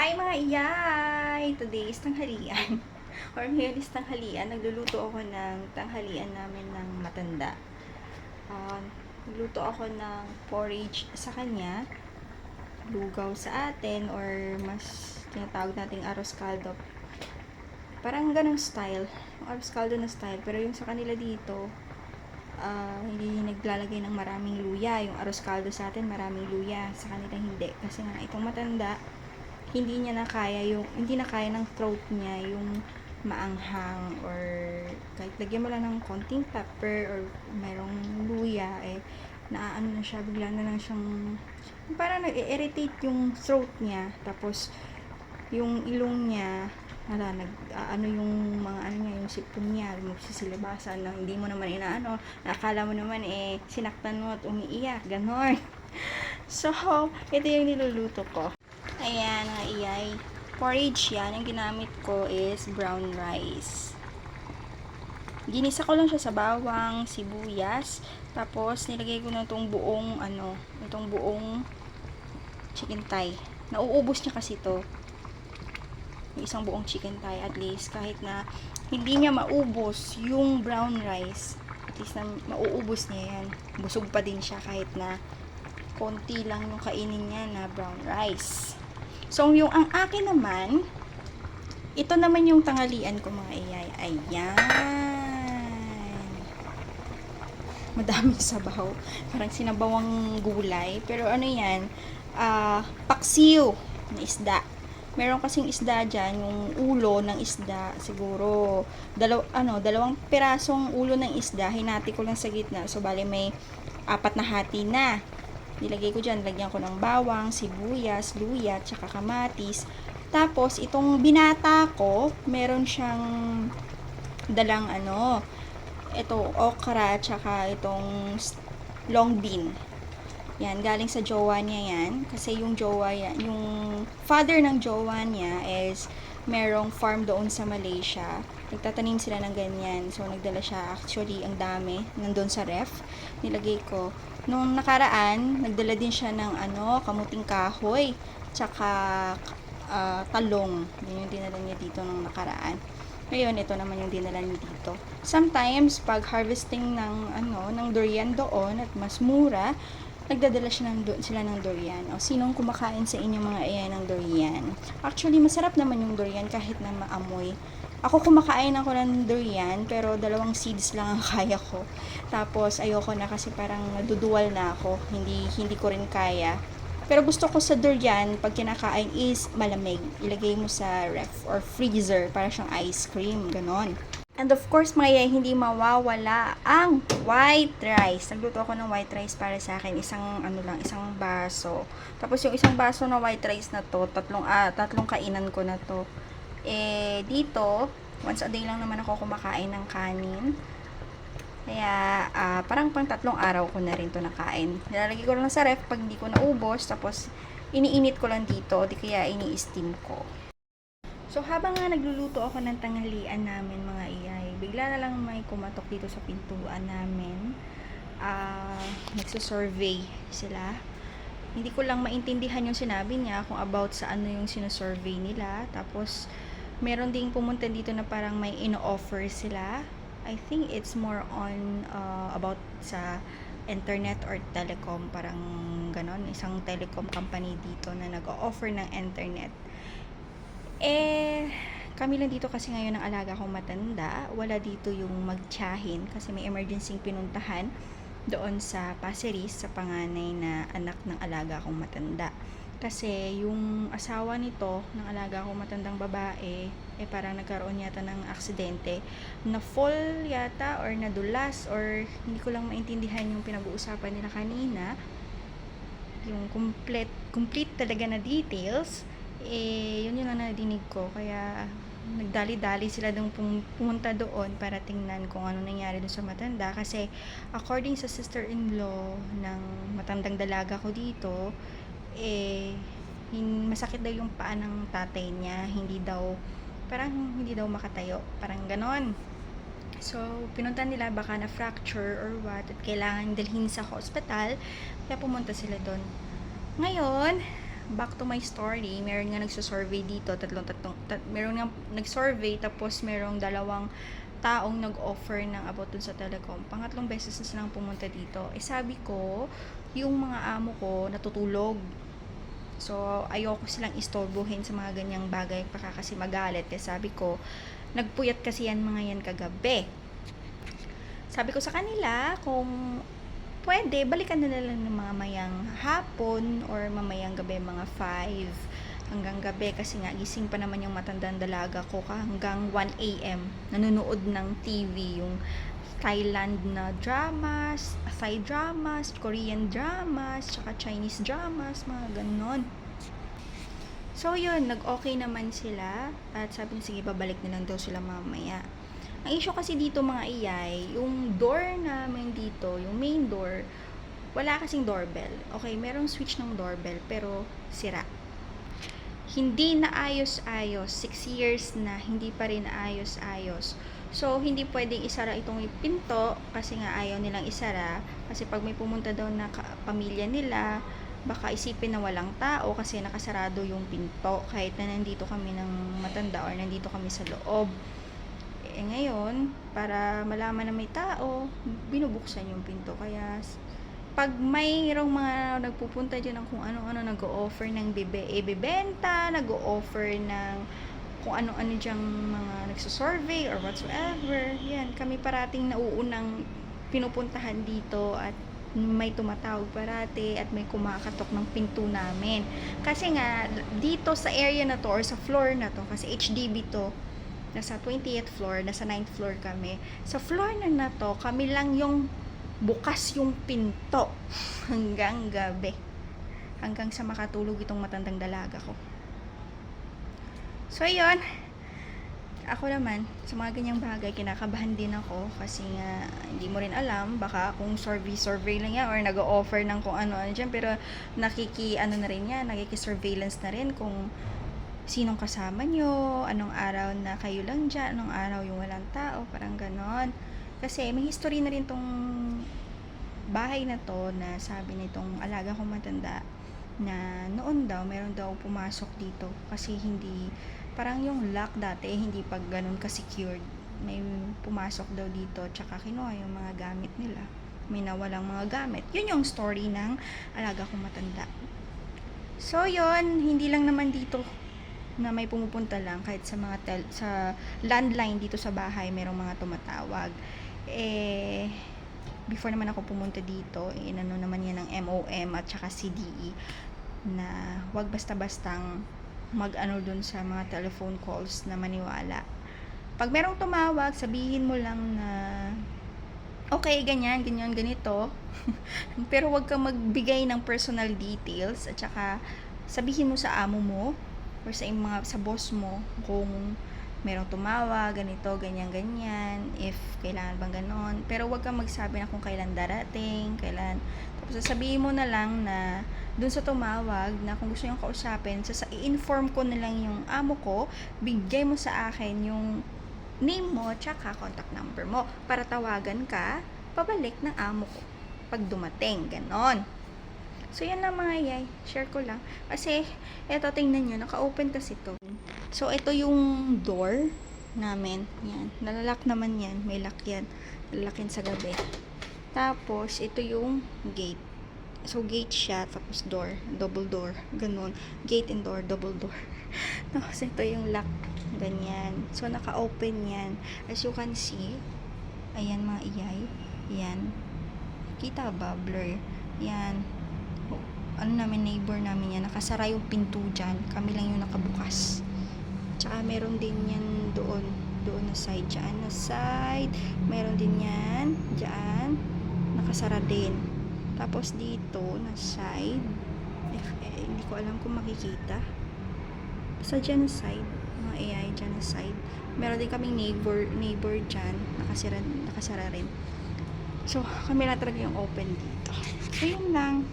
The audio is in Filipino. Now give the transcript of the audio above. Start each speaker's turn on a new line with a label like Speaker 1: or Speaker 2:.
Speaker 1: Hi mga iyay! Today is tanghalian. Or ngayon is tanghalian. Nagluluto ako ng tanghalian namin ng matanda. Ah, nagluto ako ng porridge sa kanya. Lugaw sa atin or mas tinatawag nating arroz caldo. Parang ganong style. Yung arroz caldo na style. Pero yung sa kanila dito, ah, hindi naglalagay ng maraming luya. Yung arroz caldo sa atin, maraming luya. Sa kanila hindi. Kasi nga itong matanda, hindi niya na kaya yung, hindi na kaya ng throat niya yung maanghang or kahit lagyan mo lang ng konting pepper or merong luya, eh, naaano na siya, bigla na lang siyang, parang nag-irritate yung throat niya. Tapos, yung ilong niya, wala, nag, ano yung mga ano niya, yung sipon niya, magsisilibasan na hindi mo naman inaano, nakala mo naman eh, sinaktan mo at umiiyak, ganon. So, ito yung niluluto ko. Ayan, mga iyay. Porridge yan. Yung ginamit ko is brown rice. Ginisa ko lang siya sa bawang, sibuyas. Tapos, nilagay ko na itong buong, ano, itong buong chicken thigh. Nauubos niya kasi to yung isang buong chicken thigh at least kahit na hindi niya maubos yung brown rice at least na mauubos niya yan busog pa din siya kahit na konti lang yung kainin niya na brown rice so yung ang akin naman ito naman yung tangalian ko mga iyay ayan. Madaming sabaw parang sinabawang gulay. Pero ano yan? Ah paksiw na isda. Meron kasing isda dyan, yung ulo ng isda, siguro, dalaw, ano, dalawang pirasong ulo ng isda, hinati ko lang sa gitna, so bali may apat na hati na. Nilagay ko dyan, lagyan ko ng bawang, sibuyas, luya, tsaka kamatis. Tapos, itong binata ko, meron siyang dalang ano, ito okra, tsaka itong long bean. Yan, galing sa jowa niya yan. Kasi yung jowa yan, yung father ng jowa niya is merong farm doon sa Malaysia. Nagtatanim sila ng ganyan. So, nagdala siya. Actually, ang dami. Nandun sa ref. Nilagay ko. Nung nakaraan, nagdala din siya ng ano, kamuting kahoy. Tsaka ah, talong. Yun yung dinala niya dito nung nakaraan. Ngayon, ito naman yung dinala niya dito. Sometimes, pag harvesting ng, ano, ng durian doon at mas mura, nagdadala siya ng, sila ng durian. O, sinong kumakain sa inyo mga ayan ng durian? Actually, masarap naman yung durian kahit na maamoy. Ako kumakain ako ng durian, pero dalawang seeds lang ang kaya ko. Tapos, ayoko na kasi parang naduduwal na ako. Hindi, hindi ko rin kaya. Pero gusto ko sa durian, pag kinakain is malamig. Ilagay mo sa ref or freezer para siyang ice cream. Ganon. And of course, mga hindi mawawala ang white rice. Nagluto ako ng white rice para sa akin. Isang, ano lang, isang baso. Tapos yung isang baso na white rice na to, tatlong, ah, tatlong kainan ko na to. Eh, dito, once a day lang naman ako kumakain ng kanin. Kaya, ah, parang pang tatlong araw ko na rin to nakain. Nilalagay ko lang sa ref pag hindi ko naubos. Tapos, iniinit ko lang dito. Di kaya ini-steam ko. So, habang nga nagluluto ako ng tanghalian namin, mga iyay, bigla na lang may kumatok dito sa pintuan namin. Ah, nagsusurvey sila. Hindi ko lang maintindihan yung sinabi niya kung about sa ano yung sinusurvey nila. Tapos, meron ding pumunta dito na parang may ino-offer sila. I think it's more on uh, about sa internet or telecom. Parang ganon. Isang telecom company dito na nag-offer ng internet. Eh, kami lang dito kasi ngayon ang alaga kong matanda. Wala dito yung magtiyahin kasi may emergency pinuntahan doon sa Passeris sa panganay na anak ng alaga kong matanda. Kasi yung asawa nito, ng alaga kong matandang babae, eh parang nagkaroon yata ng aksidente. Na fall yata or nadulas or hindi ko lang maintindihan yung pinag-uusapan nila kanina. Yung complete, complete talaga na details eh, yun yun ang nadinig ko. Kaya, nagdali-dali sila dong pum- pumunta doon para tingnan kung ano nangyari doon sa matanda. Kasi, according sa sister-in-law ng matandang dalaga ko dito, eh, masakit daw yung paa ng tatay niya. Hindi daw, parang hindi daw makatayo. Parang ganon. So, pinunta nila baka na fracture or what at kailangan dalhin sa hospital. Kaya pumunta sila doon. Ngayon, back to my story, meron nga nagsusurvey dito, tatlong tatlong, tat, meron nga nag-survey, tapos merong dalawang taong nag-offer ng about dun sa telecom. Pangatlong beses na silang pumunta dito. Eh sabi ko, yung mga amo ko natutulog. So, ayoko silang istorbohin sa mga ganyang bagay baka kasi magalit. Kaya sabi ko, nagpuyat kasi yan mga yan kagabi. Sabi ko sa kanila, kung pwede, balikan na lang ng mga mayang hapon or mamayang gabi, mga 5 hanggang gabi kasi nga gising pa naman yung matandang dalaga ko hanggang 1 a.m. nanonood ng TV yung Thailand na dramas, Thai dramas, Korean dramas, tsaka Chinese dramas, mga ganon. So yun, nag-okay naman sila at sabi niya, sige, babalik na lang daw sila mamaya. Ang issue kasi dito mga iyay, yung door namin dito, yung main door, wala kasing doorbell. Okay, merong switch ng doorbell, pero sira. Hindi na ayos-ayos. 6 years na, hindi pa rin ayos-ayos. So, hindi pwedeng isara itong pinto kasi nga ayaw nilang isara. Kasi pag may pumunta daw na pamilya nila, baka isipin na walang tao kasi nakasarado yung pinto kahit na nandito kami ng matanda or nandito kami sa loob. Eh ngayon, para malaman na may tao, binubuksan yung pinto. Kaya pag mayroong mga nagpupunta dyan ng kung ano-ano, nag-o-offer ng bibe, ibibenta, nag-o-offer ng kung ano-ano dyang mga nagsusurvey or whatsoever. Yan, kami parating nauunang pinupuntahan dito at may tumatawag parati at may kumakatok ng pinto namin. Kasi nga, dito sa area na to or sa floor na to, kasi HDB to, nasa 20th floor, nasa 9th floor kami. Sa floor na na to, kami lang yung bukas yung pinto hanggang gabi. Hanggang sa makatulog itong matandang dalaga ko. So, yun. Ako naman, sa mga ganyang bagay, kinakabahan din ako kasi nga, hindi mo rin alam, baka kung survey-survey lang yan or nag-offer ng kung ano-ano dyan, pero nakiki, ano na rin yan, nakiki-surveillance na rin kung sinong kasama nyo, anong araw na kayo lang dyan, anong araw yung walang tao, parang ganon. Kasi may history na rin tong bahay na to na sabi nitong alaga kong matanda na noon daw, meron daw pumasok dito kasi hindi, parang yung lock dati, hindi pag ganun ka-secured. May pumasok daw dito, tsaka kinuha yung mga gamit nila. May nawalang mga gamit. Yun yung story ng alaga kong matanda. So, yon hindi lang naman dito na may pumupunta lang kahit sa mga tel sa landline dito sa bahay merong mga tumatawag eh before naman ako pumunta dito inano naman yan ng MOM at saka CDE na wag basta-bastang mag-ano dun sa mga telephone calls na maniwala pag merong tumawag sabihin mo lang na okay, ganyan, ganyan, ganito. Pero wag kang magbigay ng personal details at saka sabihin mo sa amo mo or sa mga sa boss mo kung merong tumawag, ganito, ganyan, ganyan, if kailangan bang ganon. Pero wag kang magsabi na kung kailan darating, kailan. Tapos sasabihin mo na lang na dun sa tumawag na kung gusto niyong kausapin, sa i-inform ko na lang yung amo ko, bigay mo sa akin yung name mo, tsaka contact number mo para tawagan ka pabalik ng amo ko pag dumating, ganon. So, yan lang mga yay. Share ko lang. Kasi, eto, tingnan nyo, naka-open kasi to. So, ito yung door namin. Yan. Nalalak naman yan. May lock yan. Lalakin sa gabi. Tapos, ito yung gate. So, gate siya, tapos door. Double door. Ganun. Gate and door, double door. tapos, ito yung lock. Ganyan. So, naka-open yan. As you can see, ayan mga iyay. Yan. Kita ba? Blur. Yan. Ano namin, neighbor namin yan. Nakasara yung pinto dyan. Kami lang yung nakabukas. Tsaka meron din yan doon. Doon na side. Dyan na side. Meron din yan. Dyan. Nakasara din. Tapos dito na side. Eh, eh, hindi ko alam kung makikita. Sa dyan na side. Mga AI dyan na side. Meron din kaming neighbor, neighbor dyan. Nakasara, nakasara rin. So, kami lang talaga yung open dito. Ayun lang.